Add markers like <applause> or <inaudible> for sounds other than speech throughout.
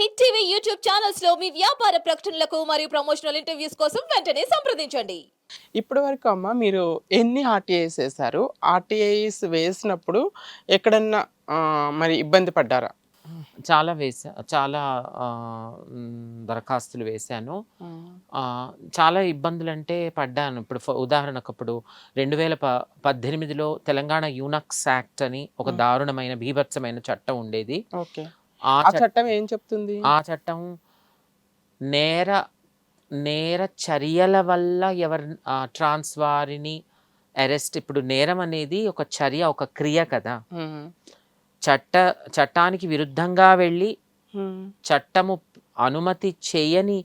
Hit TV YouTube ఛానల్స్లో మీ వ్యాపార ప్రకటనలకు మరియు ప్రమోషనల్ ఇంటర్వ్యూస్ కోసం వెంటనే సంప్రదించండి. ఇప్పటి వరకు అమ్మ మీరు ఎన్ని ఆర్టీఐస్ వేశారు? ఆర్టీఐస్ వేసినప్పుడు ఎక్కడన్నా ఆ, మరి ఇబ్బంది పడ్డారా? చాలా వేసా చాలా ఆ, మ్, దరఖాస్తులు వేశాను. ఆ, చాలా ఇబ్బందులు అంటే పడ్డాను. ఇప్పుడు ఫ- ఉదాహరణకు అప్పుడు రెండు వేల ప పద్దెనిమిదిలో తెలంగాణ యూనక్స్ యాక్ట్ అని ఒక. దారుణమైన బీభత్సమైన చట్టం ఉండేది. ఓకే. ఆ ఆ చట్- చట్టం ఏం చెప్తుంది? ఆ చట్టం నేర నేర చర్యల వల్ల ఎవరి ట్రాన్స్ వారిని అరెస్ట్ ఇప్పుడు నేరం అనేది ఒక చర్య ఒక క్రియ కదా. చట్ట చట్టానికి విరుద్ధంగా వెళ్ళి చట్టము అనుమతి చేయని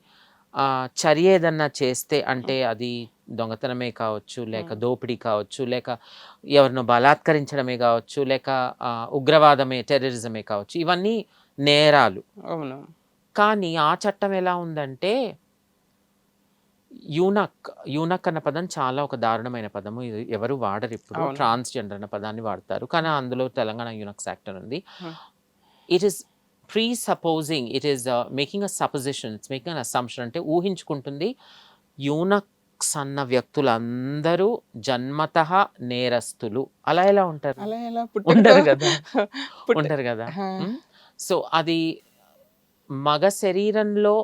ఆ, చర్య ఏదన్నా చేస్తే అంటే అది దొంగతనమే కావచ్చు లేక. దోపిడీ కావచ్చు లేక ఎవరినో బలాత్కరించడమే కావచ్చు లేక ఉగ్రవాదమే టెర్రరిజమే కావచ్చు ఇవన్నీ నేరాలు. అవును. కానీ ఆ చట్టం ఎలా ఉందంటే యూనక్ యూనక్ అన్న పదం చాలా ఒక దారుణమైన పదము. ఇది ఎవరు వాడరు ఇప్పుడు. అవును. ట్రాన్స్జెండర్ అన్న పదాన్ని వాడతారు. కానీ అందులో తెలంగాణ యూనక్స్ యాక్ట్ అని ఉంది. It is presupposing it is making a supposition it's making an assumption అంటే ఊహించుకుంటుంది యూనక్స్ అన్న వ్యక్తులందరూ జన్మత నేరస్తులు. అలా ఎలా ఉంటారు? అలా ఎలా ఉండరు కదా. <laughs> ఉంటారు కదా. సో అది మగ శరీరంలో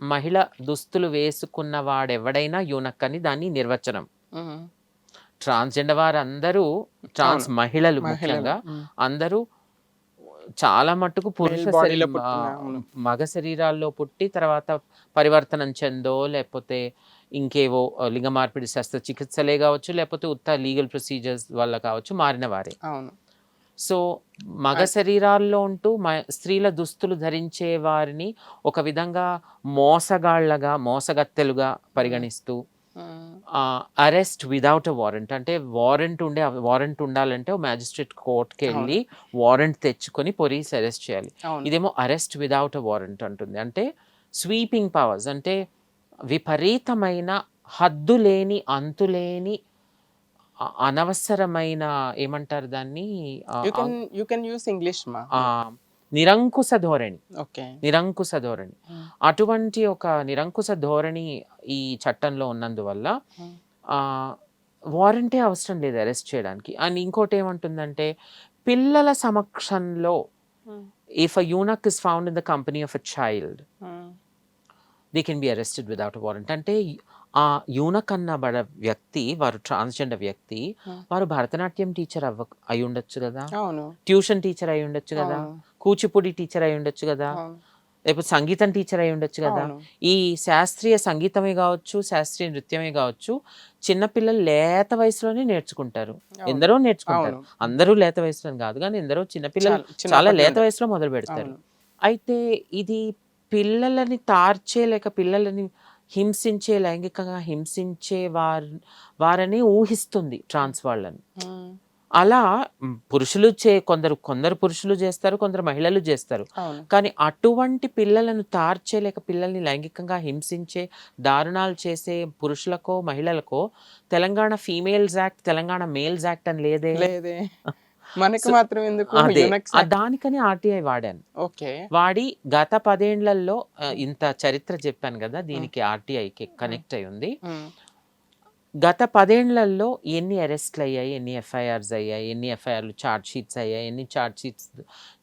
మహిళ దుస్తులు వేసుకున్న వాడెవడైనా యూనక్ అని దాని నిర్వచనం ట్రాన్స్జెండర్ వారందరూ ట్రాన్స్. మహిళలు ముఖ్యంగా అందరూ చాలా మట్టుకు పురుష. మగ శరీరాల్లో పుట్టి తర్వాత పరివర్తనం చెందో లేకపోతే ఇంకేవో లింగ మార్పిడి శస్త్రచికిత్సలే కావచ్చు లేకపోతే ఉత్త లీగల్ ప్రొసీజర్స్ వల్ల కావచ్చు మారిన వారే. అవును. సో మగ శరీరాల్లో ఉంటూ మ- స్త్రీల దుస్తులు ధరించే వారిని ఒక విధంగా మోసగాళ్ళగా మోసగత్తెలుగా పరిగణిస్తూ అరెస్ట్ విదౌట్ అ వారెంట్. అంటే వారెంట్ ఉండే వారెంట్ ఉండాలంటే మ్యాజిస్ట్రేట్ కోర్ట్కి వెళ్ళి వారెంట్ తెచ్చుకొని పోలీస్ అరెస్ట్ చేయాలి. ఇదేమో అరెస్ట్ విదౌట్ అ వారెంట్ అంటుంది. అంటే స్వీపింగ్ పవర్స్ అంటే విపరీతమైన హద్దు లేని అంతులేని అనవసరమైన ఏమంటారు దాన్ని? యూ కెన్ యూస్ ఇంగ్లీష్ నిరంకుశ ధోరణి. ఓకే. నిరంకుశ ధోరణి. అటువంటి ఒక నిరంకుశ ధోరణి ఈ చట్టంలో ఉన్నందువల్ల. వారంటీ అవసరం లేదు అరెస్ట్ చేయడానికి. అండ్ ఇంకోటి ఏమంటుందంటే పిల్లల సమక్షంలో if a eunuch is found in the company of a child they can be arrested without warrant అంటే ఆ యూనక్ అన్న బడ వ్యక్తి వారు ట్రాన్స్జెండర్ వ్యక్తి. వారు భరతనాట్యం టీచర్ అవ్వ అయి ఉండొచ్చు కదా ట్యూషన్ టీచర్ అయి ఉండొచ్చు కదా కూచిపూడి టీచర్ అయి ఉండొచ్చు కదా లేకపోతే సంగీతం టీచర్ అయి ఉండొచ్చు కదా. ఈ శాస్త్రీయ సంగీతమే కావచ్చు శాస్త్రీయ నృత్యమే కావచ్చు చిన్నపిల్లలు లేత వయసులోనే నేర్చుకుంటారు. ఎందరో నేర్చుకుంటారు. అందరూ లేత వయసులో కాదు కానీ ఎందరో చిన్నపిల్లలు చాలా- లేత. వయసులో మొదలు పెడతారు. అయితే ఇది పిల్లలని తార్చే లేక పిల్లలని హింసించే లైంగికంగా హింసించే వారు వారని ఊహిస్తుంది ట్రాన్స్ వాళ్ళని. అలా పురుషులు చే కొందరు కొందరు పురుషులు చేస్తారు కొందరు మహిళలు చేస్తారు. కానీ అటువంటి పిల్లలను తార్చే లేక పిల్లల్ని లైంగికంగా హింసించే దారుణాలు చేసే పురుషులకో మహిళలకో Telangana females act Telangana males act అని లేదే? లేదే. మనకి మాత్రం ఎందుకు? అదే దానికని ఆర్టీఐ వాడాను. ఓకే. వాడి గత పదేండ్లలో ఇంత చరిత్ర చెప్పాను కదా దీనికి ఆర్టీఐకి కనెక్ట్ అయి ఉంది గత పదేండ్లలో ఎన్ని అరెస్ట్లు అయ్యాయి ఎన్ని ఎఫ్ఐఆర్స్ అయ్యాయి ఎన్ని ఎఫ్ఐఆర్లు ఛార్జ్ షీట్స్ అయ్యాయి ఎన్ని ఛార్జ్ షీట్స్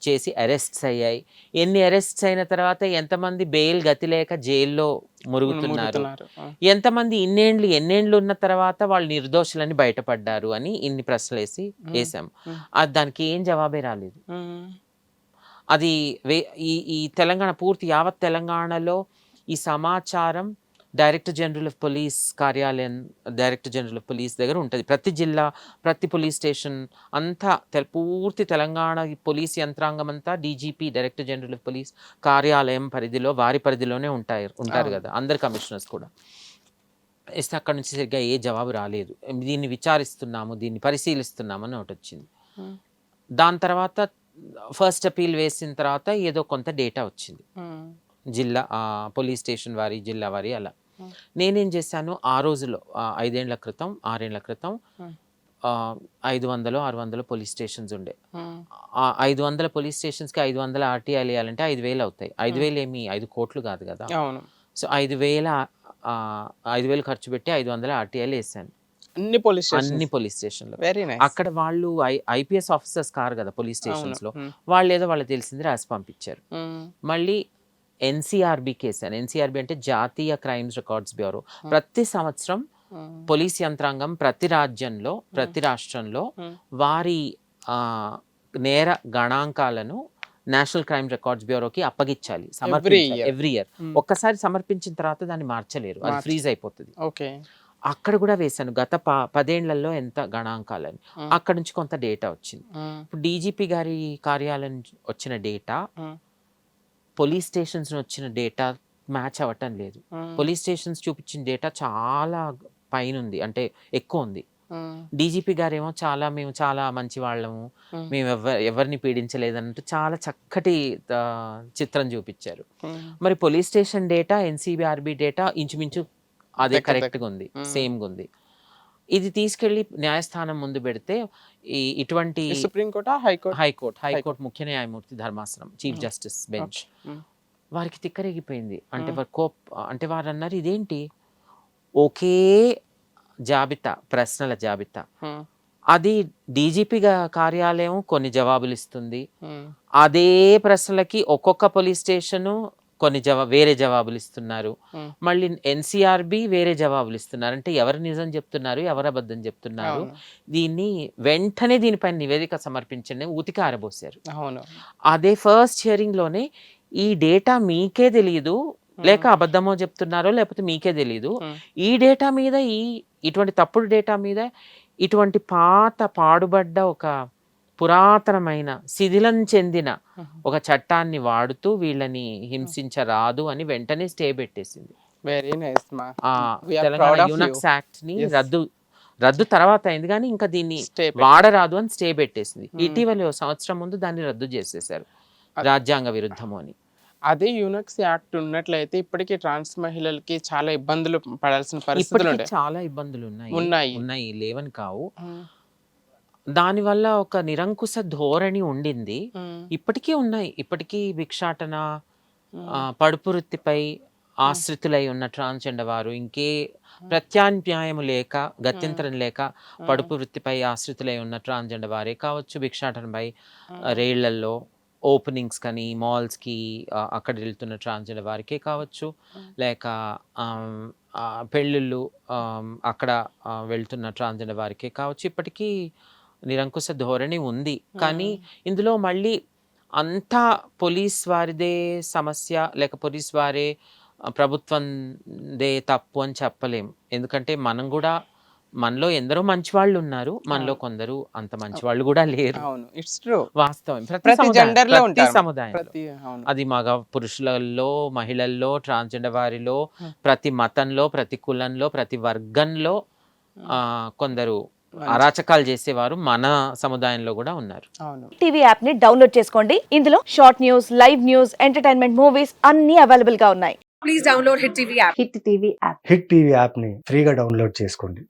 చేసి అరెస్ట్స్ అయ్యాయి ఎన్ని అరెస్ట్స్ అయిన తర్వాత ఎంతమంది బెయిల్ గతి లేక జైల్లో మురుగుతున్నారు ఎంతమంది ఇన్నేండ్లు ఎన్నేండ్లు ఉన్న తర్వాత వాళ్ళు నిర్దోషులని బయటపడ్డారు అని ఇన్ని ప్రశ్నలు వేసి వేసాం. అది దానికి ఏం జవాబే రాలేదు. అది ఈ ఈ తెలంగాణ పూర్తి యావత్ తెలంగాణలో ఈ సమాచారం డైరెక్టర్ జనరల్ ఆఫ్ పోలీస్ కార్యాలయం డైరెక్టర్ జనరల్ ఆఫ్ పోలీస్ దగ్గర ఉంటుంది. ప్రతి జిల్లా ప్రతి పోలీస్ స్టేషన్ అంతా పూర్తి తెలంగాణ పోలీస్ యంత్రాంగం అంతా DGP director general of police కార్యాలయం పరిధిలో వారి పరిధిలోనే ఉంటారు ఉంటారు. కదా అందరు కమిషనర్స్ కూడా. ఇస్తే అక్కడ నుంచి సరిగ్గా ఏ జవాబు రాలేదు. దీన్ని విచారిస్తున్నాము దీన్ని పరిశీలిస్తున్నాము అని ఒకటి వచ్చింది. దాని తర్వాత ఫస్ట్ అపీల్ వేసిన తర్వాత ఏదో కొంత డేటా వచ్చింది. జిల్లా పోలీస్ స్టేషన్ వారి జిల్లా వారి అలా. నేనేం చేశాను? ఆ రోజులో ఆ, ఐదేండ్ల క్రితం ఆరేండ్ల క్రితం. ఐదు వందలు ఆరు వందలు పోలీస్ స్టేషన్స్ ఉండే. ఐదు వందల పోలీస్ స్టేషన్స్కి ఐదు వందల ఆర్టీఐలు వేయాలంటే ఐదు వేలు అవుతాయి. ఐదు వేలు ఏమి? ఐదు కోట్లు కాదు కదా? సో ఐదు వేల ఐదు వేలు ఖర్చు పెట్టి ఐదు వందల ఆర్టీఐలు వేసాను అన్ని పోలీస్ అన్ని పోలీస్ స్టేషన్లో. Very nice. అక్కడ వాళ్ళు ఐపీఎస్ ఆఫీసర్స్ కారు కదా పోలీస్ స్టేషన్స్లో వాళ్ళు ఏదో వాళ్ళకి తెలిసింది రాసి పంపించారు. మళ్ళీ ఎన్సీఆర్బి కేసు అని ఎన్సీఆర్బి అంటే జాతీయ క్రైమ్స్ రికార్డ్స్ బ్యూరో. ప్రతి సంవత్సరం పోలీస్ యంత్రాంగం ప్రతి రాజ్యంలో ప్రతి రాష్ట్రంలో వారి ఆ, నేర గణాంకాలను నేషనల్ క్రైమ్ రికార్డ్స్ బ్యూరోకి అప్పగించాలి year. Every year Hmm. ఒక్కసారి సమర్పించిన తర్వాత దాన్ని మార్చలేరు అది ఫ్రీజ్ అయిపోతుంది. ఓకే. అక్కడ కూడా వేశాను గత ప పదేళ్ళలో ఎంత గణాంకాలని. అక్కడ నుంచి కొంత డేటా వచ్చింది. ఇప్పుడు డీజీపీ గారి కార్యాలయం వచ్చిన డేటా పోలీస్ స్టేషన్స్ వచ్చిన డేటా మ్యాచ్ అవ్వటం లేదు. పోలీస్ స్టేషన్స్ చూపించిన డేటా చాలా పైన ఉంది అంటే ఎక్కువ ఉంది. డీజీపీ గారేమో చాలా మేము చాలా మంచి వాళ్ళము మేము ఎవ ఎవరిని పీడించలేదు అన్నట్టు చాలా చక్కటి చిత్రం చూపించారు. మరి police station data NCBRB data ఇంచుమించు అదే కరెక్ట్గా ఉంది. సేమ్గా ఉంది. ఇది తీసుకెళ్ళి న్యాయస్థానం ముందు పెడితే ఈ ఇటువంటి supreme కోర్టా high court? High court. High court. ముఖ్య న్యాయమూర్తి ధర్మాసనం చీఫ్. Justice bench. వారికి తిక్కరేగిపోయింది. అంటే Hmm. వారు కోప్ అంటే వారు అన్నారు ఇదేంటి? ఒకే జాబితా ప్రశ్నల జాబితా. అది డీజీపీ కార్యాలయం కొన్ని జవాబులు ఇస్తుంది. అదే ప్రశ్నలకి ఒక్కొక్క పోలీస్ స్టేషను కొన్ని జవా వేరే జవాబులు ఇస్తున్నారు. మళ్ళీ ఎన్సీఆర్బి వేరే జవాబులు ఇస్తున్నారు అంటే ఎవరు నిజం చెప్తున్నారు ఎవరు అబద్ధం చెప్తున్నారు. దీన్ని వెంటనే దీనిపైన నివేదిక సమర్పించండి ఉతికి ఆరబోసారు. అదే ఫస్ట్ హియరింగ్లోనే ఈ డేటా మీకే తెలియదు లేక అబద్ధమో చెప్తున్నారో లేకపోతే మీకే తెలియదు. ఈ డేటా మీద ఈ ఇటువంటి తప్పుడు డేటా మీద ఇటువంటి పాత పాడుబడ్డ ఒక పురాతనమైన శిథిలం చెందిన ఒక చట్టాన్ని వాడుతూ వీళ్ళని హింసించరాదు అని వెంటనే స్టే పెట్టేసింది. వెరీ నైస్ మా. తెలంగాణ యూనక్స్. యాక్ట్ని. రద్దు రద్దు తర్వాత అయింది కానీ ఇంకా దీన్ని వాడరాదు అని స్టే పెట్టేసింది. Hmm. ఇటీవల సంవత్సరం ముందు దాన్ని రద్దు చేసేశారు అది- రాజ్యాంగ విరుద్ధము అని. అదే యూనక్స్ యాక్ట్ ఉన్నట్లయితే ఇప్పటికీ ట్రాన్స్ మహిళలకి చాలా ఇబ్బందులు పడాల్సిన పరిస్థితులు చాలా ఇబ్బందులు ఉన్నాయి. ఉన్నాయి. ఉన్నాయి. లేవని కావు. దానివల్ల ఒక నిరంకుశ ధోరణి ఉండింది. ఇప్పటికీ ఉన్నాయి. ఇప్పటికీ భిక్షాటన ఆ, పడుపు వృత్తిపై ఆశ్రితులై ఉన్న ట్రాన్స్జెండర్ వారు ఇంకే ప్రత్యామ్నాయము లేక గత్యంతరం లేక పడుపు వృత్తిపై ఆశ్రితులై ఉన్న ట్రాన్స్జెండర్ వారే కావచ్చు భిక్షాటనపై ఆ, రేళ్ళల్లో ఓపెనింగ్స్ కానీ మాల్స్కి అక్కడ వెళ్తున్న ట్రాన్స్జెండర్ వారికే కావచ్చు. లేక ఆమ్, ఆ, పెళ్ళిళ్ళు ఆమ్, అక్కడ ఆ, వెళ్తున్న ట్రాన్స్జెండర్ వారికే కావచ్చు. ఇప్పటికీ నిరంకుశ ధోరణి ఉంది. కానీ ఇందులో మళ్ళీ అంతా పోలీస్ వారిదే సమస్య లేక పోలీస్ వారే ప్రభుత్వందే తప్పు అని చెప్పలేం. ఎందుకంటే మనం కూడా మనలో ఎందరో మంచి వాళ్ళు ఉన్నారు మనలో. కొందరు అంత మంచి వాళ్ళు కూడా లేరు. వాస్తవం. ప్రతి సముదాయం- జెండర్ ప్రతి అది మగ పురుషులలో మహిళల్లో ట్రాన్స్జెండర్ వారిలో. ప్రతి మతంలో ప్రతి కులంలో ప్రతి వర్గంలో కొందరు అరాచకాలు చేసేవారు మన సముదాయంలో కూడా ఉన్నారు. అవును. టీవీ యాప్ని డౌన్లోడ్ చేసుకోండి. ఇందులో short news live news entertainment movies అన్ని అవైలబుల్గా ఉన్నాయి. హిట్ టీవీ యాప్ని ఫ్రీగా డౌన్లోడ్ చేసుకోండి.